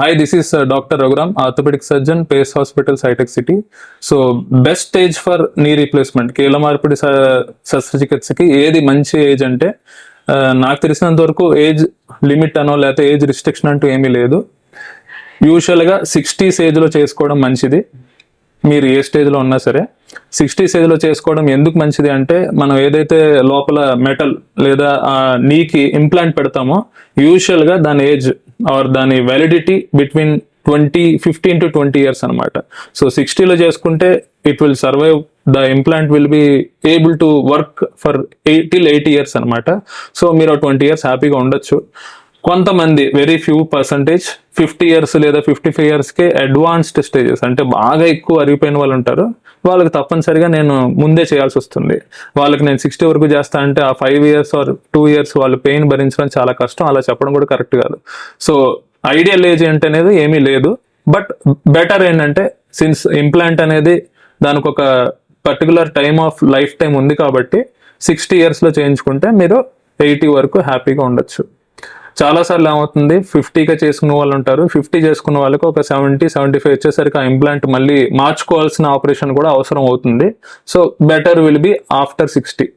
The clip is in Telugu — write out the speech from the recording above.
Hi this is doctor Raghuram orthopaedic surgeon Pace hospital Cytech City so best stage for knee replacement కీల మార్పిడి స- శస్త్రచికిత్సకి ఏది మంచి ఏజ్ అంటే నాకు తెలిసినంత వరకు ఏజ్ లిమిట్ అనో లేకపోతే ఏజ్ రిస్ట్రిక్షన్ అంటూ ఏమీ లేదు. యూజువల్గా సిక్స్టీస్ ఏజ్లో చేసుకోవడం మంచిది. మీరు ఏ స్టేజ్లో ఉన్నా సరే సిక్స్టీ స్టేజ్లో చేసుకోవడం ఎందుకు మంచిది అంటే మనం ఏదైతే లోపల మెటల్ లేదా నీకి ఇంప్లాంట్ పెడతామో యూజువల్గా దాని ఏజ్ ఆర్ దాని validity between twenty fifteen to twenty years అనమాట సో సిక్స్టీలో చేసుకుంటే it will survive the implant will be able to work for eight till eighty years అనమాట సో మీరు ట్వంటీ ఇయర్స్ హ్యాపీగా ఉండొచ్చు. కొంతమంది very few percentage fifty years లేదా ఫిఫ్టీ ఫైవ్ ఇయర్స్కే అడ్వాన్స్డ్ స్టేజెస్ అంటే బాగా ఎక్కువ అరిగిపోయిన వాళ్ళు ఉంటారు. వాళ్ళకి తప్పనిసరిగా నేను ముందే చేయాల్సి వస్తుంది. వాళ్ళకి నేను సిక్స్టీ వరకు చేస్తా అంటే ఆ five years or two years వాళ్ళు పెయిన్ భరించడం చాలా కష్టం. అలా చెప్పడం కూడా కరెక్ట్ కాదు. సో ఐడియల్ ఏజ్ ఏంటి అనేది ఏమీ లేదు. బట్ బెటర్ ఏంటంటే సిన్స్ ఇంప్లాంట్ అనేది దానికి ఒక particular time of life time ఉంది కాబట్టి సిక్స్టీ ఇయర్స్లో చేయించుకుంటే మీరు ఎయిటీ వరకు హ్యాపీగా ఉండొచ్చు. చాలా సార్లు ఏమవుతుంది ఫిఫ్టీగా చేసుకున్న వాళ్ళు ఉంటారు. ఫిఫ్టీ చేసుకున్న వాళ్ళకి ఒక సెవెంటీ సెవెంటీ ఫైవ్ వచ్చేసరికి ఆ ఇంప్లాంట్ మళ్ళీ మార్చుకోవాల్సిన ఆపరేషన్ కూడా అవసరం అవుతుంది. So better will be after sixty